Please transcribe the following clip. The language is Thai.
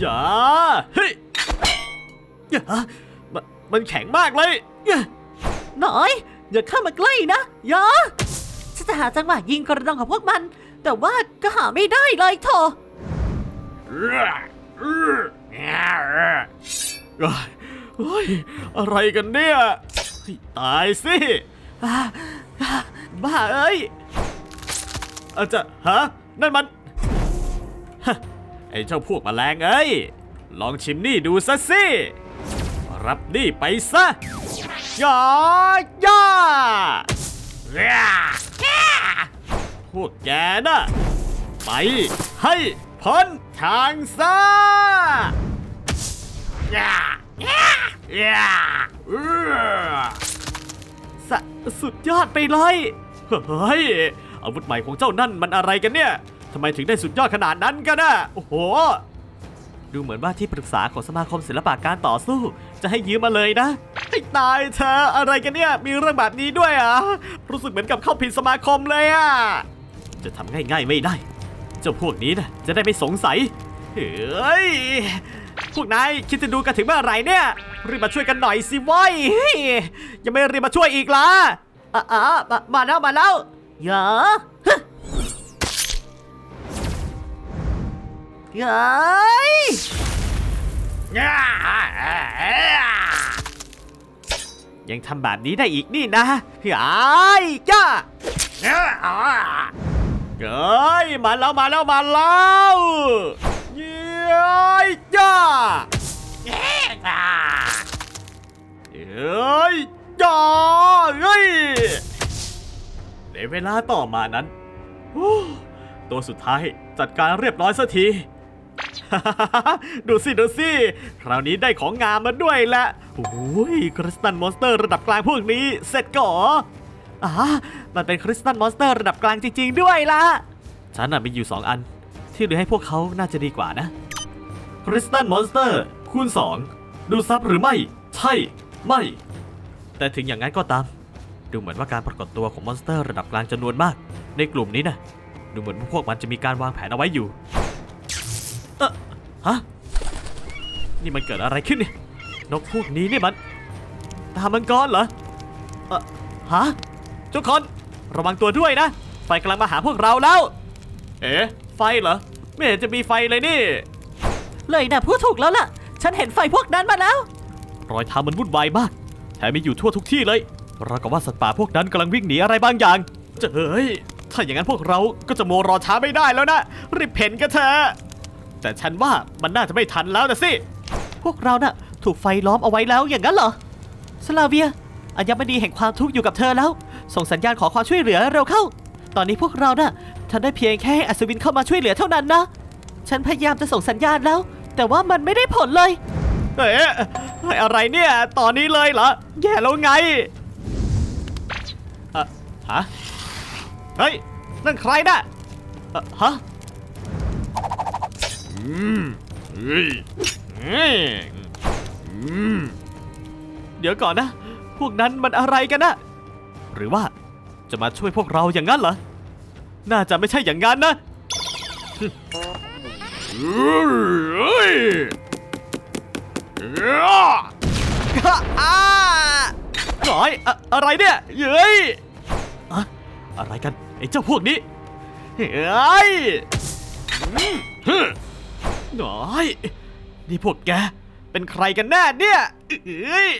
อย่าเฮ้ยอย่ามันมันแข็งมากเลยอย่าน่อย อย่าเข้ามาใกล้นะอย่าฉันจะหาจังหวะยิงกระดองของพวกมัน แต่ว่าก็หาไม่ได้เลยโถเอ้ยเฮ้ยอะไรกันเนี่ยเฮ้ยตายสิอ่าอ่าบ้าเอ้ยอาจจะฮะนั่นมันฮะ ไอ้เจ้าพวกแมลงเอ้ย ลองชิมนี่ดูซะสิ รับนี่ไปซะย่าย่าพวกแกน่ะ ไปให้พ้นทางซะย่าย่าสสุดยอดไปเลย เฮ้ยอาวุธใหม่ของเจ้านั่นมันอะไรกันเนี่ย ทำไมถึงได้สุดยอดขนาดนั้นกันนะโอ้โห ดูเหมือนว่าที่ปรึกษาของสมาคมศิลปะการต่อสู้ จะให้ยืมมาเลยนะให้ตายเธออะไรกันเนี่ย มีเรื่องแบบนี้ด้วยอะ รู้สึกเหมือนกับเข้าผิดสมาคมเลยอะ จะทำง่ายๆไม่ได้ เจ้าพวกนี้นะจะได้ไม่สงสัย เฮ้ย พวกนายคิดจะดูกันถึงเมื่อไหร่เนี่ยรีบมาช่วยกันหน่อยสิว้ยยังไม่รีบมาช่วยอีกล่ะอะอะมามาแล้วมาแล้วอย่า เฮ้ยยังทำแบบนี้ได้อีกนี่นะเฮ้ยจ้าเฮ้ยมาแล้วมาแล้วมาแล้วเย้ยจ้าเฮ้ยจ้าเฮ้ยในเวลาต่อมานั้น ตัวสุดท้ายจัดการเรียบร้อยสักที ดูสิดูสิคราวนี้ได้ของงามมาด้วยละโอ้ยคริสตันมอนสเตอร์ระดับกลางพวกนี้เสร็จก่ออ่ามันเป็นคริสตันมอนสเตอร์ระดับกลางจริง ๆ ด้วยล่ะฉันน่ะมีอยู่ 2 อัน ที่เหลือให้พวกเขาน่าจะดีกว่านะคริสตันมอนสเตอร์คูณ 2 ดูซับหรือไม่ ใช่ ไม่ แต่ถึงอย่างนั้นก็ตาม ดูเหมือนว่าการปรากฏตัวของมอนสเตอร์ระดับกลางจำนวนมาก ในกลุ่มนี้นะดูเหมือนพวกมันจะมีการวางแผนเอาไว้อยู่ ฮะ นี่มันเกิดอะไรขึ้นเนี่ย นกพวกนี้นี่มัน ตามังกรเหรอเออฮะ ทุกคน ระวังตัวด้วยนะ ไฟกำลังมาหาพวกเราแล้ว เอ๊ะ ไฟเหรอ ไม่เห็นจะมีไฟเลยนี่ เลยนะพูดถูกแล้วล่ะ ฉันเห็นไฟพวกนั้นมาแล้ว รอยเท้ามันวุ่นวายมาก แถมมีอยู่ทั่วทุกที่เลยราวกับว่าสัตว์ป่าพวกนั้นกำลังวิ่งหนีอะไรบางอย่าง เจ้ยถ้าอย่างนั้นพวกเราก็จะโมวรอช้าไม่ได้แล้วนะ รีบเพ่นกันเถอะ แต่ฉันว่ามันน่าจะไม่ทันแล้วนะสิ พวกเราน่ะถูกไฟล้อมเอาไว้แล้วอย่างนั้นเหรอ สลาเวียอัญมณีแห่งความทุกข์อยู่กับเธอแล้ว ส่งสัญญาณขอความช่วยเหลือเร็วเข้า ตอนนี้พวกเราน่ะทำได้เพียงแค่ให้อัศวินเข้ามาช่วยเหลือเท่านั้นนะ ฉันพยายามจะส่งสัญญาณแล้ว แต่ว่ามันไม่ได้ผลเลย เอ๊ะอะไรเนี่ย ตอนนี้เลยเหรอ แย่แล้วไงอะฮะ เฮ้ย นั่นใครน่ะเอ่อฮะอืม เดี๋ยวก่อนนะ พวกนั้นมันอะไรกันนะ หรือว่าจะมาช่วยพวกเราอย่างนั้นเหรอ น่าจะไม่ใช่อย่างนั้นนะเฮ้อ้อยอะอะไรเนี่ยเย้ยอะอะไรกันไอ้เจ้าพวกนี้เฮ้ย น้อย นี่พวกแก เป็นใครกันแน่เนี่ยเอ้ย